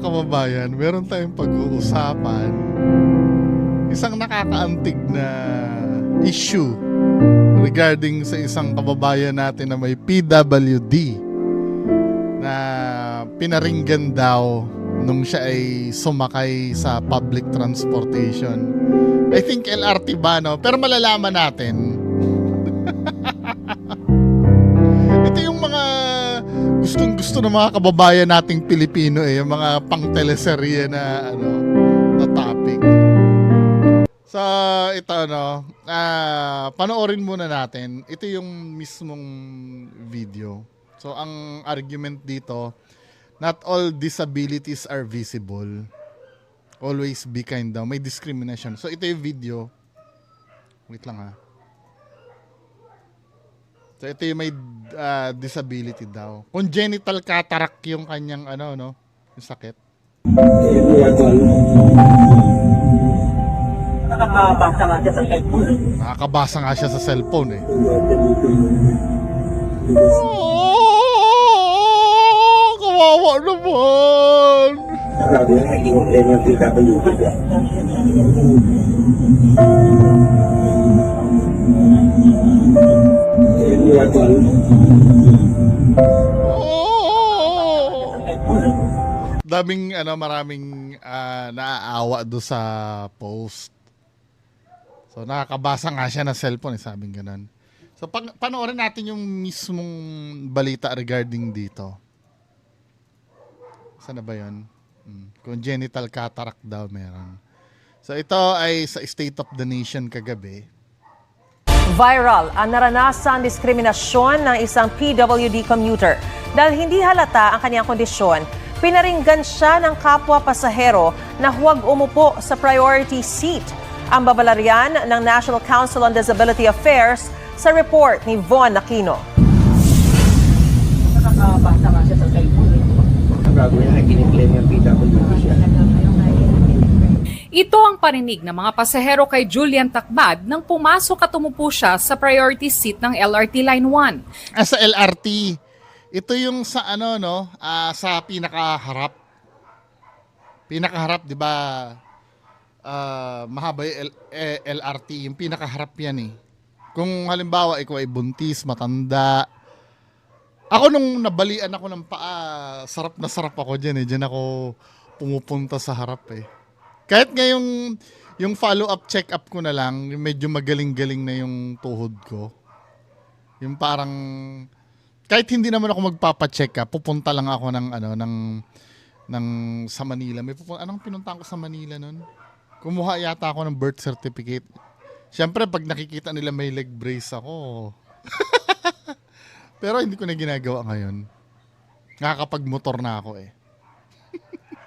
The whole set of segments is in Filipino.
Kababayan. Meron tayong pag-uusapan. Isang nakakaantig na issue regarding sa isang kababayan natin na may PWD na pinaringgan daw nung siya ay sumakay sa public transportation. I think LRT ba, no? Pero malalaman natin. Gustong gusto ng mga kababayan nating Pilipino eh, yung mga pang teleserye na ano, na topic. Sa ito ano, ah panoorin muna natin. Ito yung mismong video. So ang argument dito, not all disabilities are visible. Always be kind daw. May discrimination. So ito yung video. Wait lang ha. So ito yung may ah, disability daw. Congenital cataract yung kanyang ano no, yung sakit. Nakakabasa nga siya sa cellphone. Nakakabasa nga siya sa cellphone eh. Oh, kawawa naman. Sabi hindi ko claim yung PWD. Oh. Daming ano maraming ah, naaawa do sa post. So nakakabasa nga siya ng cellphone, eh, sabing ganun. So pag panoorin natin yung mismong balita regarding dito. Saan na ba 'yon? Hmm. Congenital cataract daw meron. So ito ay sa State of the Nation kagabi. Viral ang naranasan diskriminasyon ng isang PWD commuter. Dahil hindi halata ang kanyang kondisyon, pinaringgan siya ng kapwa pasahero na huwag umupo sa priority seat. Ang babalaryan ng National Council on Disability Affairs sa report ni Von Aquino. Nakakabasa nga siya sa cellphone. Nga, hindi ko claim yung PWD siya. Ito ang parinig ng mga pasahero kay Julian Takbad nang pumasok at umupo siya sa priority seat ng LRT Line 1. Ah, sa LRT. Ito yung sa ano no, ah, sa pinakaharap. Pinakaharap, 'di ba? Ah, mahaba yung L- eh, LRT, yung pinakaharap 'yan eh. Kung halimbawa ikaw ay buntis, matanda. Ako nung nabalian ako ng paa, sarap na sarap ako diyan eh. Diyan ako pumupunta sa harap eh. Kahit nga yung, follow-up check-up ko na lang, medyo magaling-galing na yung tuhod ko. Yung parang kahit hindi naman ako magpapa-check up, pupunta lang ako ng ano ng ng sa Manila. May pupunta, anong pinuntahan ko sa Manila noon? Kumuha yata ako ng birth certificate. Siyempre, pag nakikita nila may leg brace ako. Pero hindi ko na ginagawa ngayon. Nakakapag-motor na ako eh.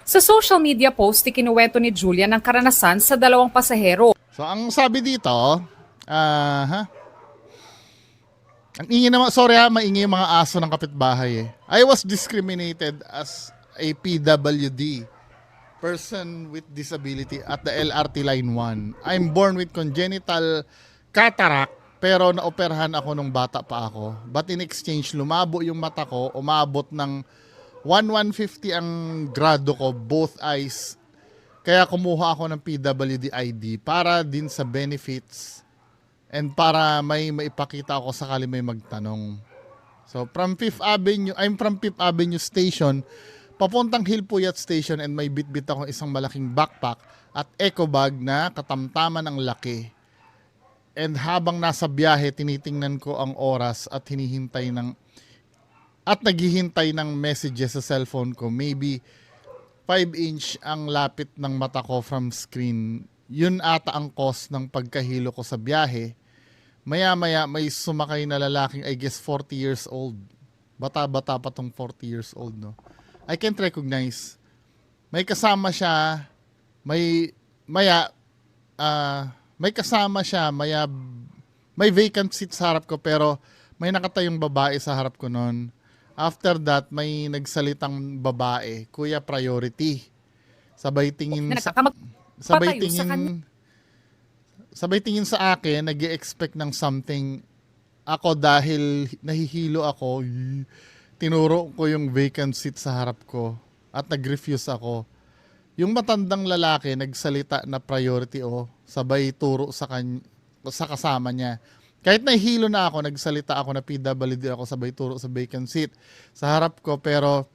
Sa social media post, ikinuwento ni Julian ang karanasan sa dalawang pasahero. So, ang sabi dito, ah, ha? Ang ingay naman, sorry ha, maingay yung mga aso ng kapitbahay eh. I was discriminated as a PWD, person with disability at the LRT Line 1. I'm born with congenital cataract, pero naoperahan ako nung bata pa ako. But in exchange, lumabo yung mata ko, umabot ng 1150 ang grado ko, both eyes. Kaya kumuha ako ng PWD ID para din sa benefits and para may maipakita ako sakali may magtanong. So from Fifth Avenue, I'm from Fifth Avenue Station, papuntang Hilpuyat Station and may bitbit ako isang malaking backpack at eco bag na katamtaman ng laki. And habang nasa biyahe, tinitingnan ko ang oras at hinihintay ng at naghihintay ng messages sa cellphone ko. Maybe 5 inch ang lapit ng mata ko from screen. Yun ata ang cause ng pagkahilo ko sa biyahe. Maya-maya may sumakay na lalaking I guess 40 years old. Bata-bata pa tong 40 years old, no? I can't recognize. May kasama siya, may maya ah may kasama siya, maya may vacant seat sa harap ko pero may nakatayong babae sa harap ko noon. After that, may nagsalitang babae, Kuya Priority. Sabay tingin sa sabay sa tingin sabay tingin sa akin, nag expect ng something ako dahil nahihilo ako, tinuro ko yung vacant seat sa harap ko. at nag-refuse ako. Yung matandang lalaki nagsalita na priority o sabay turo sa kan sa kasama niya. Kahit nahihilo na ako, nagsalita ako na PWD ako sabay turo sa vacant seat sa harap ko pero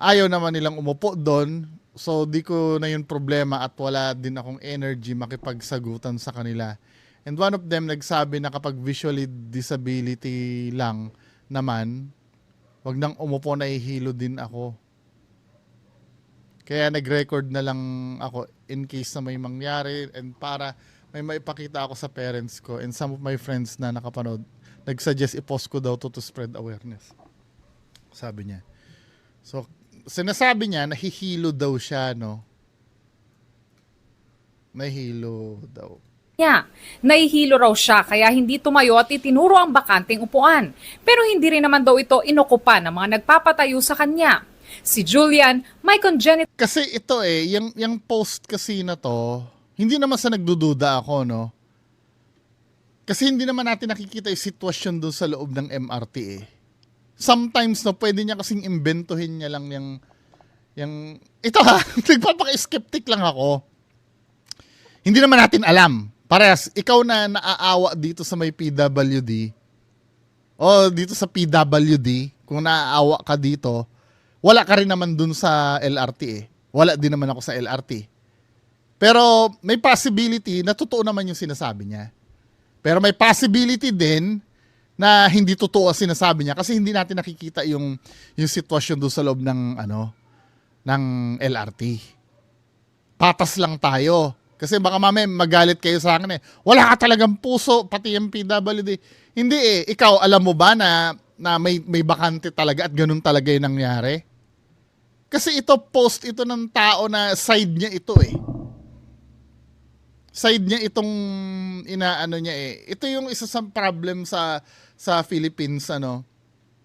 ayaw naman nilang umupo doon. So di ko na yun problema at wala din akong energy makipagsagutan sa kanila. And one of them nagsabi na kapag visually disability lang naman, wag nang umupo na ihilo din ako. Kaya nag-record na lang ako in case na may mangyari and para may maipakita ako sa parents ko and some of my friends na nakapanood, nag-suggest i-post ko daw to to spread awareness. Sabi niya. So, sinasabi niya, nahihilo daw siya, no? Nahihilo daw. niya. Nahihilo raw siya kaya hindi tumayo at itinuro ang bakanting upuan. Pero hindi rin naman daw ito inokupa ng mga nagpapatayo sa kanya. Si Julian may congenital Kasi ito eh, yung, yung post kasi na to, hindi naman sa nagdududa ako, no? Kasi hindi naman natin nakikita yung sitwasyon doon sa loob ng MRT eh. Sometimes, no, pwede niya kasing imbentohin niya lang yung, yung, ito ha, nagpapaka-skeptic lang ako. Hindi naman natin alam. Parehas, ikaw na naaawa dito sa may PWD, o dito sa PWD, kung naaawa ka dito, wala ka rin naman dun sa LRT eh. Wala din naman ako sa LRT. Pero may possibility na totoo naman yung sinasabi niya. Pero may possibility din na hindi totoo ang sinasabi niya kasi hindi natin nakikita yung yung sitwasyon doon sa loob ng ano ng LRT. Patas lang tayo. Kasi baka mamaya magalit kayo sa akin eh. Wala ka talagang puso, pati yung PWD. Hindi eh. Ikaw, alam mo ba na, na may, may bakante talaga at ganun talaga yung nangyari? Kasi ito, post ito ng tao na side niya ito eh. Side niya itong inaano niya eh. Ito yung isa sa problem sa sa Philippines ano.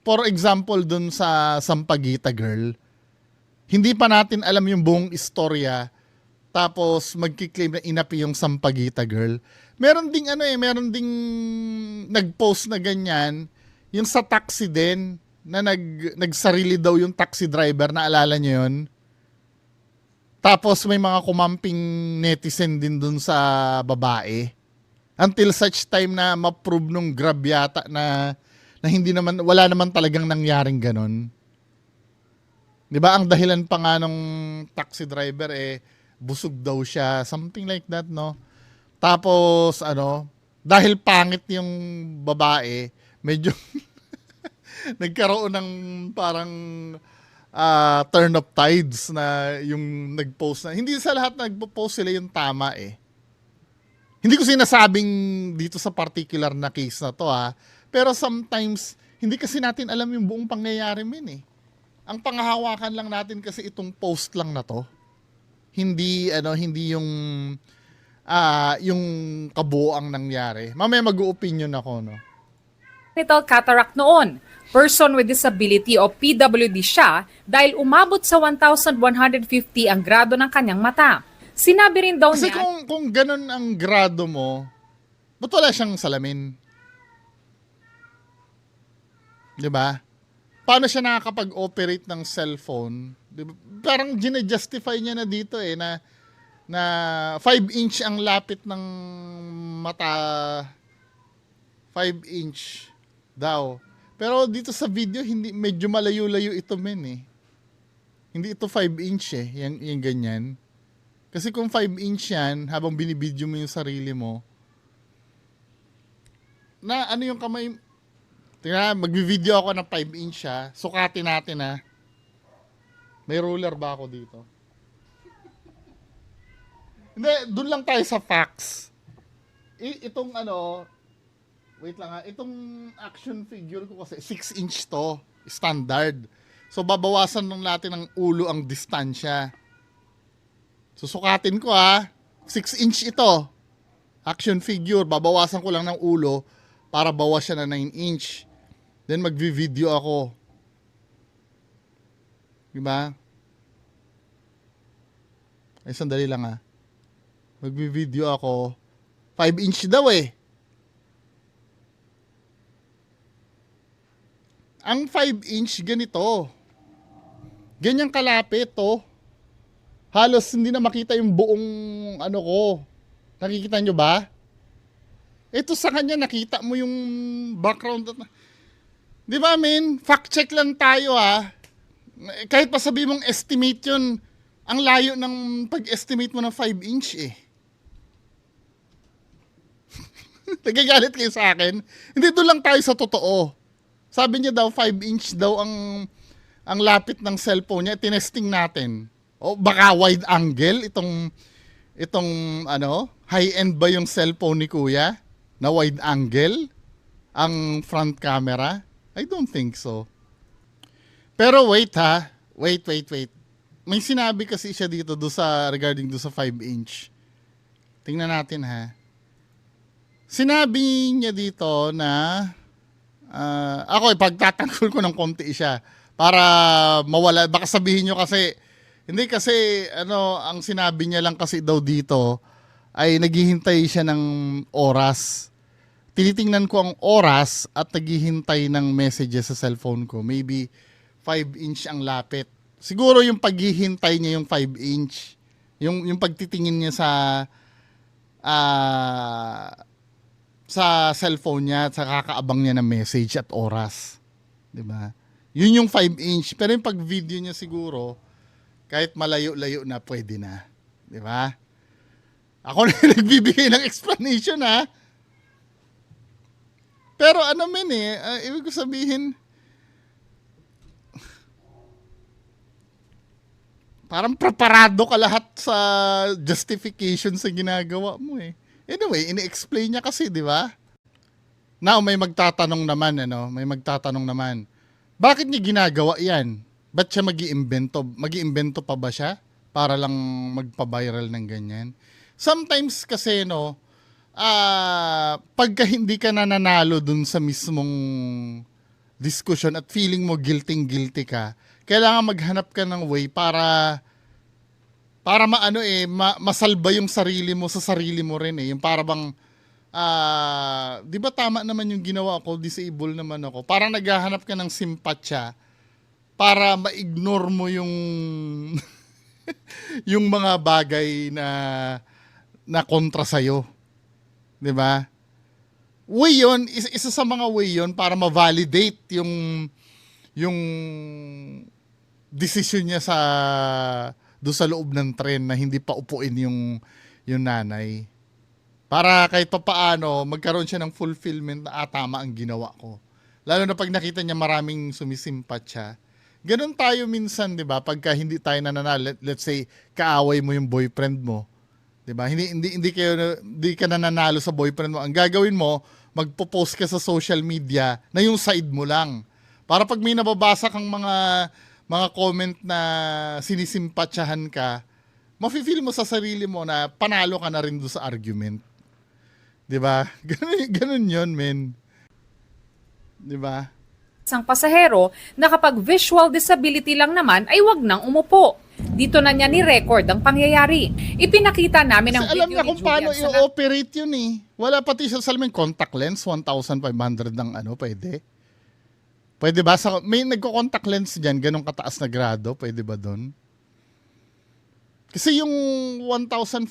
For example, dun sa Sampaguita girl, hindi pa natin alam yung buong istorya tapos magki-claim na inapi yung Sampaguita girl. Meron ding ano eh, meron ding nag-post na ganyan, yung sa taxi din na nag nagsarili daw yung taxi driver, naalala niyo yun? Tapos may mga kumamping netizen din dun sa babae. Until such time na ma-prove nung grab yata na na hindi naman wala naman talagang nangyaring ganun. 'Di ba? Ang dahilan pa nga nung taxi driver eh busog daw siya, something like that, no? Tapos ano, dahil pangit yung babae, medyo nagkaroon ng parang ah, turn of tides na yung nag-post na. Hindi sa lahat nagpo-post sila yung tama eh. Hindi ko sinasabing dito sa particular na case na to ha. Pero sometimes, hindi kasi natin alam yung buong pangyayari min eh. Ang panghahawakan lang natin kasi itong post lang na to. Hindi ano, hindi yung ah yung kabuoang nangyari. Mamaya mag-opinion ako no. congenital cataract noon. Person with disability o PWD siya dahil umabot sa 1,150 ang grado ng kanyang mata. Sinabi rin daw Kasi niya, kung kung ganun ang grado mo, ba't wala siyang salamin? 'Di ba? Paano siya nakakapag-operate ng cellphone? 'Di ba? Parang gina-justify niya na dito eh na na 5 inch ang lapit ng mata 5 inch daw. Pero dito sa video hindi medyo malayo-layo ito men eh. Hindi ito 5 inch eh, yung, yung ganyan. Kasi kung 5 inch yan, habang binibidyo mo yung sarili mo, na ano yung kamay, tingnan, magbi-video ako ng 5 inch ha, sukatin natin ha. May ruler ba ako dito? Hindi, dun lang tayo sa facts. I- itong ano, wait lang ha, itong action figure ko kasi 6 inch to, standard. So babawasan lang natin ng ulo ang distansya. Susukatin ko ha. 6 inch ito. Action figure. Babawasan ko lang ng ulo para bawas siya na 9 inch. Then magvi-video ako. Diba? Ay, sandali lang ha. Magvi-video ako. 5 inch daw eh. Ang 5 inch ganito. Ganyan kalapit to. Halos hindi na makita yung buong ano ko. Nakikita nyo ba? Ito sa kanya nakita mo yung background. Di ba, men? Fact check lang tayo ah. Kahit pa sabi mong estimate yun, ang layo ng pag-estimate mo ng 5 inch eh. Nagagalit kayo sa akin. Hindi doon lang tayo sa totoo. Sabi niya daw 5 inch daw ang ang lapit ng cellphone niya. Tinesting natin. O baka wide angle itong itong ano, high end ba yung cellphone ni Kuya? Na wide angle ang front camera? I don't think so. Pero wait ha. Wait, wait, wait. May sinabi kasi siya dito do sa regarding do sa 5 inch. Tingnan natin ha. Sinabi niya dito na ah, ako ipagtatanggol ko ng konti siya para mawala baka sabihin niyo kasi hindi kasi ano ang sinabi niya lang kasi daw dito ay naghihintay siya ng oras. Tinitingnan ko ang oras at naghihintay ng messages sa cellphone ko. Maybe 5 inch ang lapit. Siguro yung paghihintay niya yung 5 inch. Yung yung pagtitingin niya sa ah sa cellphone niya at sa kakaabang niya ng message at oras. 'Di ba? Yun yung 5 inch. Pero yung pag video niya siguro, kahit malayo-layo na, pwede na. 'Di ba? Ako na nagbibigay ng explanation ha. Pero ano men eh, ah, ibig ko sabihin, parang preparado ka lahat sa justification sa ginagawa mo eh. Anyway, ini-explain niya kasi, di ba? Now, may magtatanong naman, ano? May magtatanong naman. Bakit niya ginagawa yan? Ba't siya mag iimbento mag iimbento pa ba siya? Para lang magpa-viral ng ganyan? Sometimes kasi, no, ah pagka hindi ka nananalo dun sa mismong discussion at feeling mo guilty-guilty ka, kailangan maghanap ka ng way para para maano eh ma- masalba yung sarili mo sa sarili mo rin eh. Yung para bang ah 'di ba tama naman yung ginawa ko disable naman ako. Parang naghahanap ka ng simpatya para ma-ignore mo yung yung mga bagay na na kontra sa 'di ba? Way yun isa, isa sa mga way yun para ma-validate yung yung decision niya sa do sa loob ng tren na hindi pa upuin yung yung nanay. Para kahit pa paano magkaroon siya ng fulfillment na ah, tama ang ginawa ko. Lalo na pag nakita niya maraming sumisimpat siya. Ganon tayo minsan, 'di ba? Pagka hindi tayo nananalo, let, let's say kaaway mo yung boyfriend mo, 'di ba? Hindi hindi hindi kayo hindi ka nananalo sa boyfriend mo. Ang gagawin mo, magpo-post ka sa social media na yung side mo lang. Para pag may nababasa kang mga mga comment na sinisimpatsahan ka, mafe-feel mo sa sarili mo na panalo ka na rin doon sa argument. 'Di ba? Ganun, ganun 'yon, men. 'Di ba? isang pasahero na kapag visual disability lang naman ay wag nang umupo. Dito na niya ni-record ang pangyayari. Ipinakita namin ang Kasi alam video niya ni kung paano i-operate yun eh. Wala pati siya sa alam contact lens, 1,500 ng ano, pwede. Pwede ba? Sa, may nagko-contact lens dyan, ganong kataas na grado, pwede ba doon? Kasi yung 1,500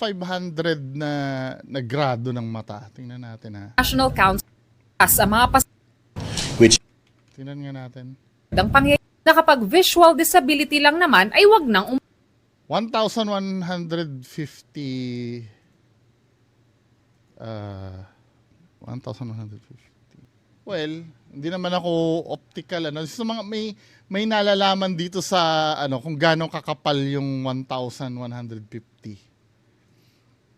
na, na grado ng mata, tingnan natin ha. National Council sa mga pasahero Tingnan nga natin. ang pangyayari na kapag visual disability lang naman ay wag nang umupo. 1,150 uh, 1,150 Well, hindi naman ako optical ano. Sa mga may may nalalaman dito sa ano kung gaano kakapal yung 1,150.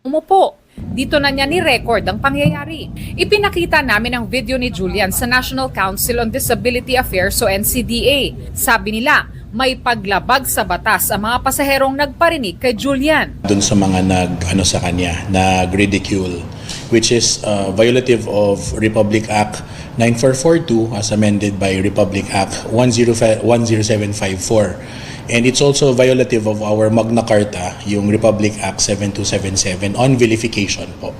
umupo. Dito na niya ni-record ang pangyayari. Ipinakita namin ang video ni Julian sa National Council on Disability Affairs o NCDA. Sabi nila, may paglabag sa batas ang mga pasaherong nagparinig kay Julian. dun sa mga nag ano sa kanya nag ridicule which is uh, violative of Republic Act 9442 as amended by Republic Act 105 10754 and it's also violative of our Magna Carta yung Republic Act 7277 on vilification po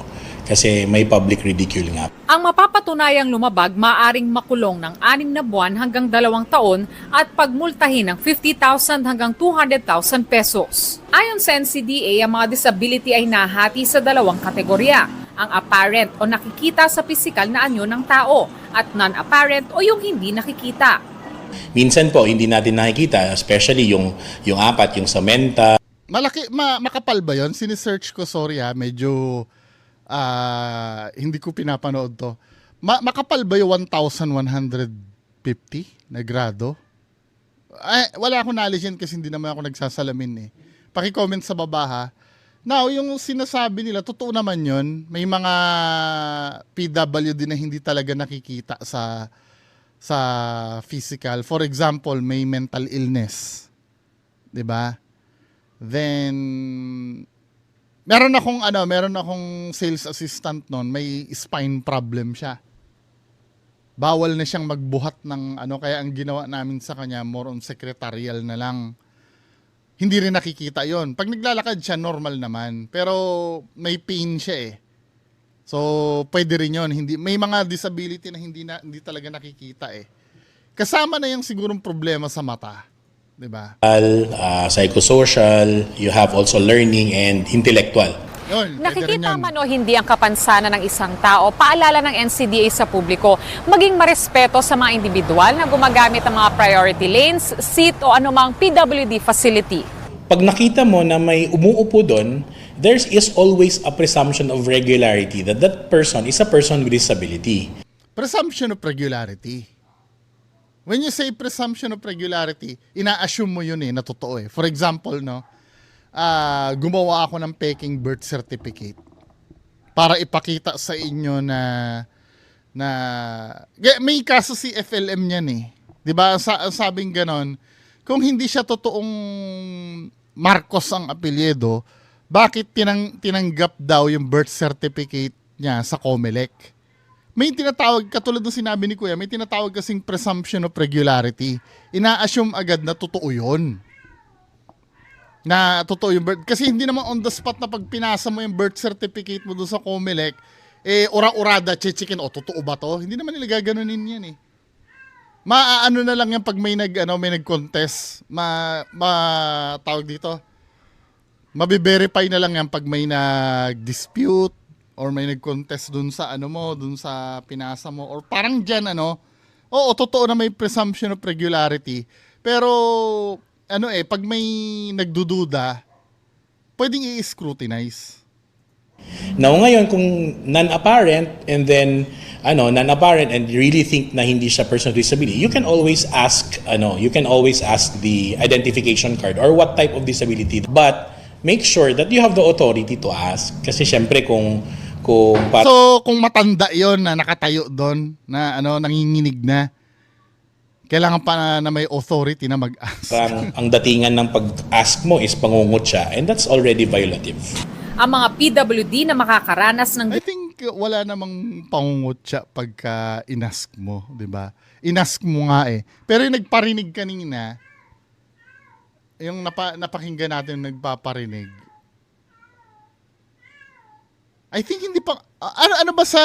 kasi may public ridicule nga. Ang mapapatunayang lumabag maaring makulong ng anim na buwan hanggang dalawang taon at pagmultahin ng 50,000 hanggang 200,000 pesos. Ayon sa NCDA, ang mga disability ay nahati sa dalawang kategorya. Ang apparent o nakikita sa pisikal na anyo ng tao at non-apparent o yung hindi nakikita. Minsan po, hindi natin nakikita, especially yung, yung apat, yung sa menta, Malaki, ma, makapal ba yon? Sinisearch ko, sorry ha, medyo ah, hindi ko pinapanood to. Ma, makapal ba yung 1,150 na grado? Ay, wala akong knowledge yan kasi hindi naman ako nagsasalamin eh. Paki-comment sa baba ha. Now, yung sinasabi nila, totoo naman yun. May mga PWD na hindi talaga nakikita sa sa physical. For example, may mental illness. 'Di ba? Then meron akong ano, meron akong sales assistant noon, may spine problem siya. Bawal na siyang magbuhat ng ano kaya ang ginawa namin sa kanya more on secretarial na lang. Hindi rin nakikita 'yon. Pag naglalakad siya normal naman, pero may pain siya eh. So, pwede rin 'yon. Hindi may mga disability na hindi na hindi talaga nakikita eh. Kasama na yung sigurong problema sa mata, 'di ba? uh, psychosocial, you have also learning and intellectual. Yun, Nakikita man o hindi ang kapansanan ng isang tao, paalala ng NCDA sa publiko, maging marespeto sa mga individual na gumagamit ng mga priority lanes, seat o anumang PWD facility. Pag nakita mo na may umuupo doon, there is always a presumption of regularity that that person is a person with disability. Presumption of regularity. When you say presumption of regularity, ina-assume mo yun eh, na totoo eh. For example, no, ah, gumawa ako ng peking birth certificate para ipakita sa inyo na na may kaso si FLM niyan eh. 'Di ba? Sa sabing ganon, kung hindi siya totoong Marcos ang apelyido, bakit tinang, tinanggap daw yung birth certificate niya sa COMELEC? May tinatawag, katulad ng sinabi ni Kuya, may tinatawag kasing presumption of regularity. Ina-assume agad na totoo yun. Na totoo yung birth. Kasi hindi naman on the spot na pag pinasa mo yung birth certificate mo doon sa COMELEC, eh, ura-urada, chichikin, o, totoo ba to? Hindi naman nila gaganunin yan eh. Maaano na lang yan pag may nag, ano, may nag-contest. Ma, ma, tawag dito. Mabiverify na lang yan pag may nag-dispute or may nag-contest dun sa ano mo, dun sa pinasa mo. Or parang dyan, ano, oo, totoo na may presumption of regularity. Pero, ano eh, pag may nagdududa, pwedeng i-scrutinize. Now ngayon kung non-apparent and then ano non-apparent and you really think na hindi siya person with disability, you can always ask ano, you can always ask the identification card or what type of disability. But make sure that you have the authority to ask kasi syempre kung kung So, kung matanda yon na nakatayo doon, na ano, nanginginig na, kailangan pa na, na may authority na mag-ask. parang ang datingan ng pag-ask mo is pangungot siya and that's already violative. Ang mga PWD na makakaranas ng I think wala namang pangungot siya pagka inask mo, 'di ba? Inask mo nga eh. Pero yung nagparinig kanina, yung napa, napakinggan natin yung nagpaparinig. I think hindi pa ano ano ba sa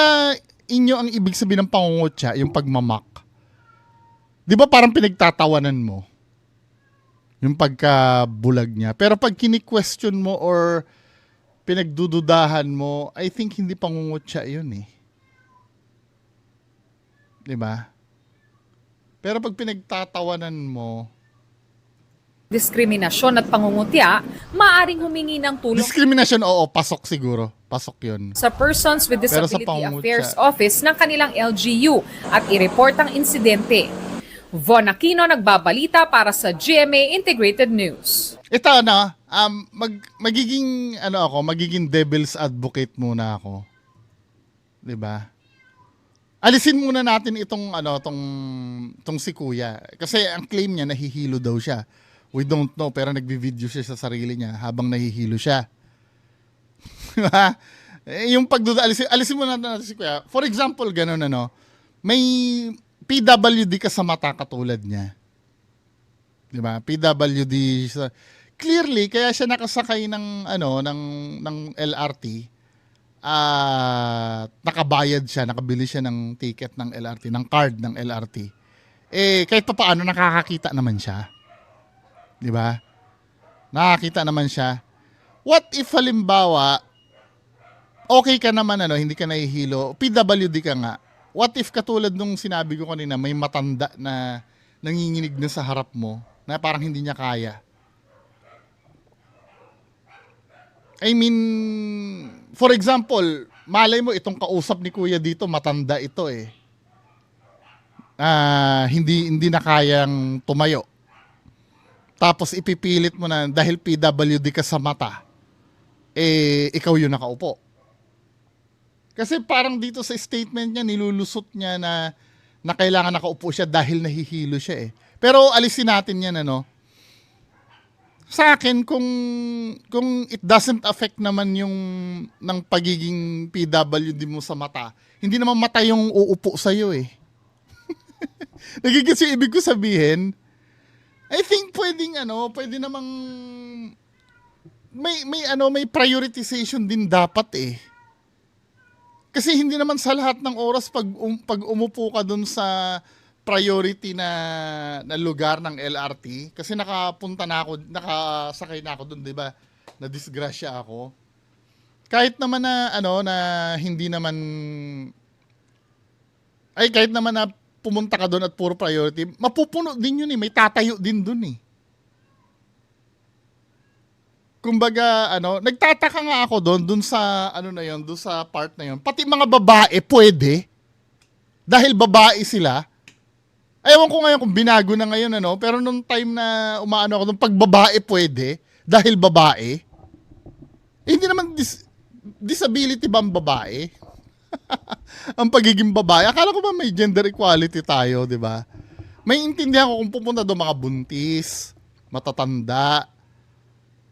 inyo ang ibig sabihin ng pangungot siya, yung pagmamak? 'Di ba parang pinagtatawanan mo? Yung pagkabulag niya. Pero pag kini-question mo or pinagdududahan mo, I think hindi pangungot siya yun eh. 'Di ba? Pero pag pinagtatawanan mo, diskriminasyon at pangungutya, maaring humingi ng tulong discrimination, oo, pasok siguro. Pasok yun. sa Persons with Disability pangungutya- Affairs Office ng kanilang LGU at i-report ang insidente. Von Aquino nagbabalita para sa GMA Integrated News. Ito ano, um, mag, magiging, ano ako, magiging devil's advocate muna ako. 'Di ba? Alisin muna natin itong ano, tong tong si Kuya kasi ang claim niya nahihilo daw siya. We don't know pero nagvi-video siya sa sarili niya habang nahihilo siya. Eh, yung pagduda, alisin, alisin muna natin si Kuya. For example, ganun ano, may PWD ka sa mata katulad niya. 'di ba? PWD sa clearly kaya siya nakasakay ng ano ng ng LRT at nakabayad siya, nakabili siya ng ticket ng LRT, ng card ng LRT, eh kahit pa paano nakakakita naman siya. 'Di ba? Nakakita naman siya. What if halimbawa okay ka naman ano, hindi ka nahihilo, PWD ka nga. What if katulad nung sinabi ko kanina, may matanda na nanginginig na sa harap mo na parang hindi niya kaya. I mean, for example, malay mo itong kausap ni Kuya dito, matanda ito eh. Ah, hindi hindi na kayang tumayo. Tapos ipipilit mo na dahil PWD ka sa mata, eh ikaw yung nakaupo. Kasi parang dito sa statement niya, nilulusot niya na, na kailangan nakaupo siya dahil nahihilo siya eh. Pero alisin natin yan ano. Sa akin, kung, kung it doesn't affect naman yung ng pagiging PWD mo sa mata, hindi naman mata yung uupo sa'yo eh. Nagigits yung ibig ko sabihin, I think pwedeng ano, pwede namang may may ano, may prioritization din dapat eh. Kasi hindi naman sa lahat ng oras pag um, pag umupo ka dun sa priority na na lugar ng LRT kasi nakapunta na ako, nakasakay na ako dun, 'di ba? Na disgrasya ako. Kahit naman na ano na hindi naman ay kahit naman na pumunta ka doon at puro priority, mapupuno din yun eh. May tatayo din doon eh. Kumbaga, ano, nagtataka nga ako doon, doon sa, ano na yun, doon sa part na yun. Pati mga babae, pwede. Dahil babae sila. Ewan ko ngayon kung binago na ngayon, ano, pero nung time na umaano ako doon, pag babae pwede, dahil babae, eh, hindi naman dis- disability ba ang babae? ang pagiging babae. Akala ko ba may gender equality tayo, di ba? May intindihan ko kung pupunta doon mga buntis, matatanda,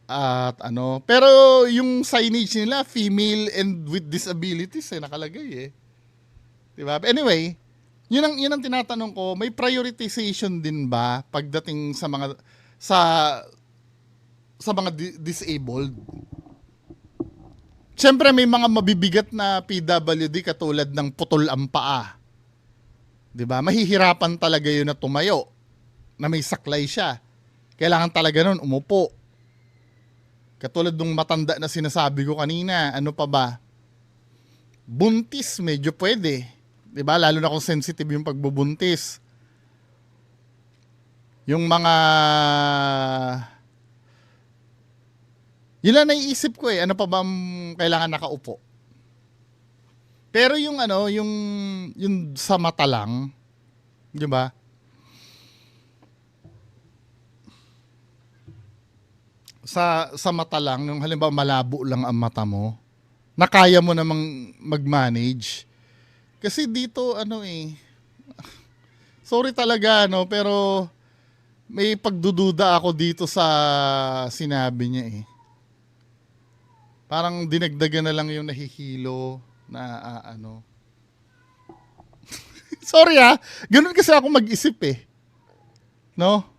at ano. Pero yung signage nila, female and with disabilities, eh, nakalagay eh. Di ba? Anyway, yun ang, yun ang tinatanong ko, may prioritization din ba pagdating sa mga, sa, sa mga di- disabled? Siyempre may mga mabibigat na PWD katulad ng putol ang paa. 'Di ba? Mahihirapan talaga 'yun na tumayo. Na may saklay siya. Kailangan talaga nun umupo. Katulad ng matanda na sinasabi ko kanina, ano pa ba? Buntis medyo pwede. ba? Lalo na kung sensitive yung pagbubuntis. Yung mga yun lang naiisip ko eh. Ano pa ba ang kailangan nakaupo? Pero yung ano, yung yung sa mata lang, 'di ba? Sa sa mata lang, yung halimbawa malabo lang ang mata mo, na kaya mo namang mag-manage. Kasi dito ano eh Sorry talaga no, pero may pagdududa ako dito sa sinabi niya eh parang dinagdagan na lang yung nahihilo na ah, ano. Sorry ah, ganun kasi ako mag-isip eh. No?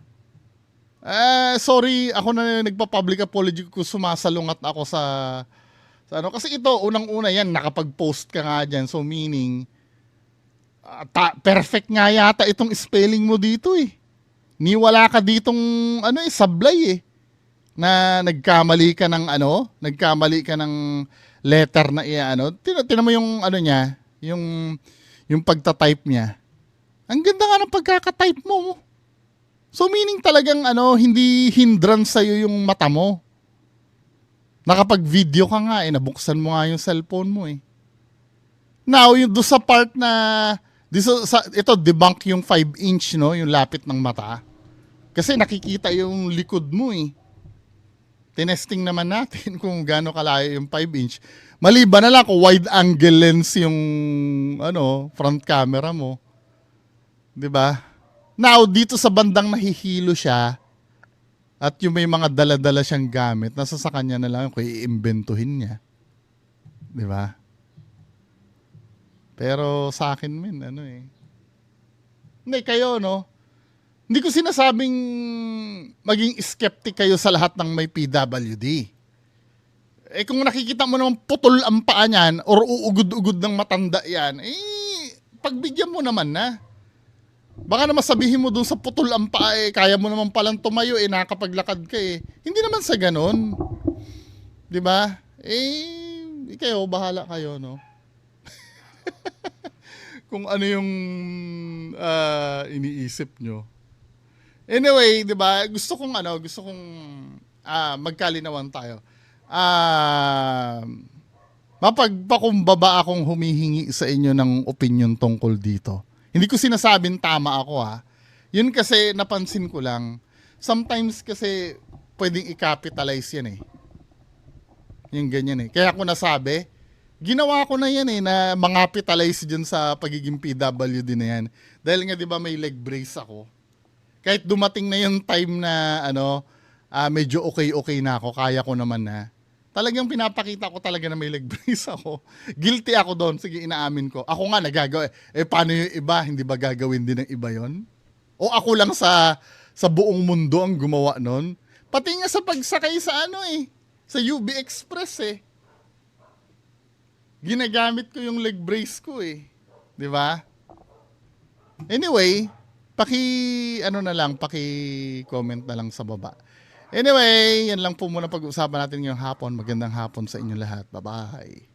Eh, sorry, ako na nagpa-public apology kung sumasalungat ako sa, sa ano. Kasi ito, unang-una yan, nakapag-post ka nga dyan. So meaning, ah, ta- perfect nga yata itong spelling mo dito eh. Ni wala ka ditong, ano eh, sablay eh na nagkamali ka ng ano, nagkamali ka ng letter na iya ano, tina, tina mo yung ano niya, yung yung pagta-type niya. Ang ganda nga ng pagkaka-type mo. So meaning talagang ano, hindi hindrance sa'yo yung mata mo. Nakapag-video ka nga eh, nabuksan mo nga yung cellphone mo eh. Now, yung do sa part na, diso, sa, ito debunk yung 5 inch no, yung lapit ng mata. Kasi nakikita yung likod mo eh tinesting naman natin kung gaano kalayo yung 5 inch. Maliban na lang kung wide angle lens yung ano, front camera mo. 'Di ba? Now, dito sa bandang nahihilo siya at yung may mga dala-dala siyang gamit, nasa sa kanya na lang kung iimbentuhin niya. 'Di ba? Pero sa akin min ano eh. Hindi kayo no, hindi ko sinasabing maging skeptic kayo sa lahat ng may PWD. Eh kung nakikita mo naman putol ang paa niyan or uugod-ugod ng matanda yan, eh pagbigyan mo naman na. Baka naman sabihin mo dun sa putol ang paa eh, kaya mo naman palang tumayo eh, nakapaglakad ka eh. Hindi naman sa ganun. 'Di ba? Eh, kayo, bahala kayo, no? Kung ano yung ah, iniisip nyo. Anyway, 'di ba? Gusto kong ano, gusto kong ah, magkalinawan tayo. Ah, mapagpakumbaba akong humihingi sa inyo ng opinion tungkol dito. Hindi ko sinasabing tama ako ha. Yun kasi napansin ko lang. Sometimes kasi pwedeng i-capitalize yan eh. Yung ganyan eh. Kaya ako nasabi, ginawa ko na yan eh, na mangapitalize dyan sa pagiging PWD na yan. Dahil nga di ba may leg brace ako. Kahit dumating na yung time na ano, ah, medyo okay-okay na ako, kaya ko naman na. Talagang pinapakita ko talaga na may leg brace ako. Guilty ako doon. Sige, inaamin ko. Ako nga nagagawa. Eh, paano yung iba? Hindi ba gagawin din ng iba yon? O ako lang sa sa buong mundo ang gumawa nun? Pati nga sa pagsakay sa ano eh. Sa UB Express eh. Ginagamit ko yung leg brace ko eh. 'Di ba? Anyway, paki ano na lang, paki comment na lang sa baba. Anyway, yan lang po muna pag-usapan natin ngayong hapon. Magandang hapon sa inyo lahat. Bye-bye.